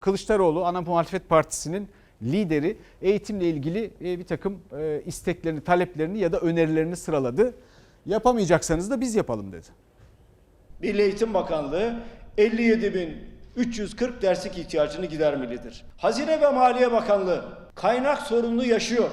Kılıçdaroğlu ana muhalefet partisinin lideri eğitimle ilgili e, bir takım e, isteklerini, taleplerini ya da önerilerini sıraladı. Yapamayacaksanız da biz yapalım dedi. Milli Eğitim Bakanlığı 57.340 derslik ihtiyacını gidermelidir. Hazine ve Maliye Bakanlığı kaynak sorununu yaşıyor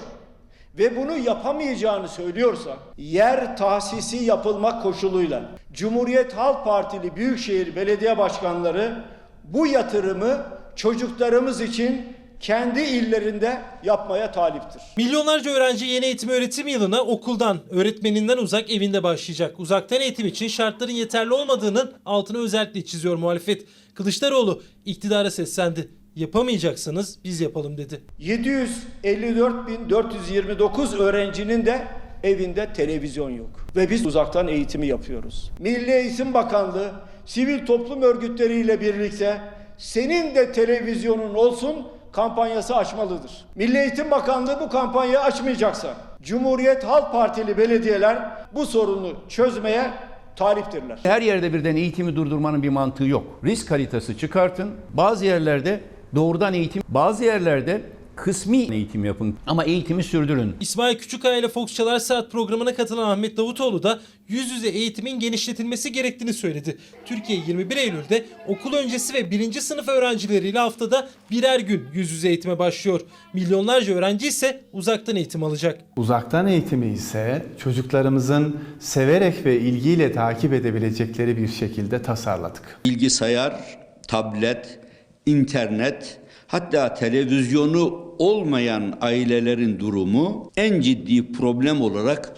ve bunu yapamayacağını söylüyorsa yer tahsisi yapılmak koşuluyla Cumhuriyet Halk Partili Büyükşehir Belediye Başkanları bu yatırımı çocuklarımız için kendi illerinde yapmaya taliptir. Milyonlarca öğrenci yeni eğitim öğretim yılına okuldan, öğretmeninden uzak evinde başlayacak. Uzaktan eğitim için şartların yeterli olmadığının altını özellikle çiziyor muhalefet. Kılıçdaroğlu iktidara seslendi. Yapamayacaksanız biz yapalım dedi. 754.429 öğrencinin de evinde televizyon yok. Ve biz uzaktan eğitimi yapıyoruz. Milli Eğitim Bakanlığı sivil toplum örgütleriyle birlikte senin de televizyonun olsun kampanyası açmalıdır. Milli Eğitim Bakanlığı bu kampanyayı açmayacaksa Cumhuriyet Halk Partili belediyeler bu sorunu çözmeye taliptirler. Her yerde birden eğitimi durdurmanın bir mantığı yok. Risk haritası çıkartın. Bazı yerlerde doğrudan eğitim, bazı yerlerde kısmi eğitim yapın ama eğitimi sürdürün. İsmail Küçükkaya ile Fox Çalar Saat programına katılan Ahmet Davutoğlu da yüz yüze eğitimin genişletilmesi gerektiğini söyledi. Türkiye 21 Eylül'de okul öncesi ve birinci sınıf öğrencileriyle haftada birer gün yüz yüze eğitime başlıyor. Milyonlarca öğrenci ise uzaktan eğitim alacak. Uzaktan eğitimi ise çocuklarımızın severek ve ilgiyle takip edebilecekleri bir şekilde tasarladık. bilgisayar, tablet, internet hatta televizyonu olmayan ailelerin durumu en ciddi problem olarak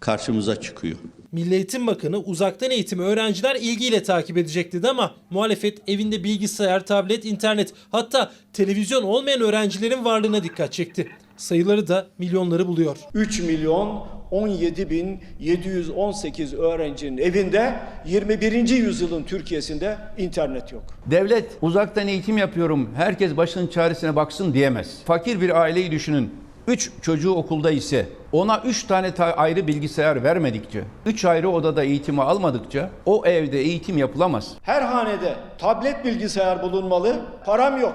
karşımıza çıkıyor. Milli Eğitim Bakanı uzaktan eğitimi öğrenciler ilgiyle takip edecek dedi ama muhalefet evinde bilgisayar, tablet, internet hatta televizyon olmayan öğrencilerin varlığına dikkat çekti. Sayıları da milyonları buluyor. 3 milyon 17 bin 718 öğrencinin evinde 21. yüzyılın Türkiye'sinde internet yok. Devlet uzaktan eğitim yapıyorum, herkes başının çaresine baksın diyemez. Fakir bir aileyi düşünün. 3 çocuğu okulda ise ona 3 tane ta- ayrı bilgisayar vermedikçe, 3 ayrı odada eğitimi almadıkça o evde eğitim yapılamaz. Her hanede tablet bilgisayar bulunmalı, param yok.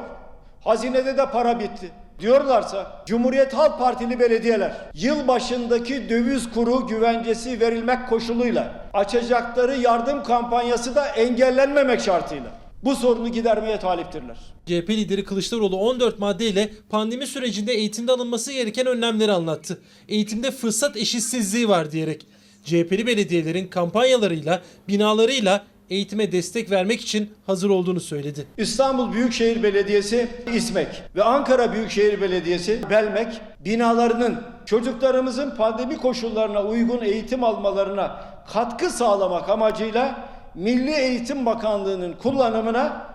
Hazinede de para bitti. Diyorlarsa Cumhuriyet Halk Partili belediyeler yıl başındaki döviz kuru güvencesi verilmek koşuluyla açacakları yardım kampanyası da engellenmemek şartıyla bu sorunu gidermeye taliptirler. CHP lideri Kılıçdaroğlu 14 maddeyle pandemi sürecinde eğitimde alınması gereken önlemleri anlattı. Eğitimde fırsat eşitsizliği var diyerek. CHP'li belediyelerin kampanyalarıyla, binalarıyla eğitime destek vermek için hazır olduğunu söyledi. İstanbul Büyükşehir Belediyesi İSMEK ve Ankara Büyükşehir Belediyesi Belmek binalarının çocuklarımızın pandemi koşullarına uygun eğitim almalarına katkı sağlamak amacıyla Milli Eğitim Bakanlığı'nın kullanımına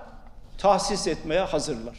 tahsis etmeye hazırlar.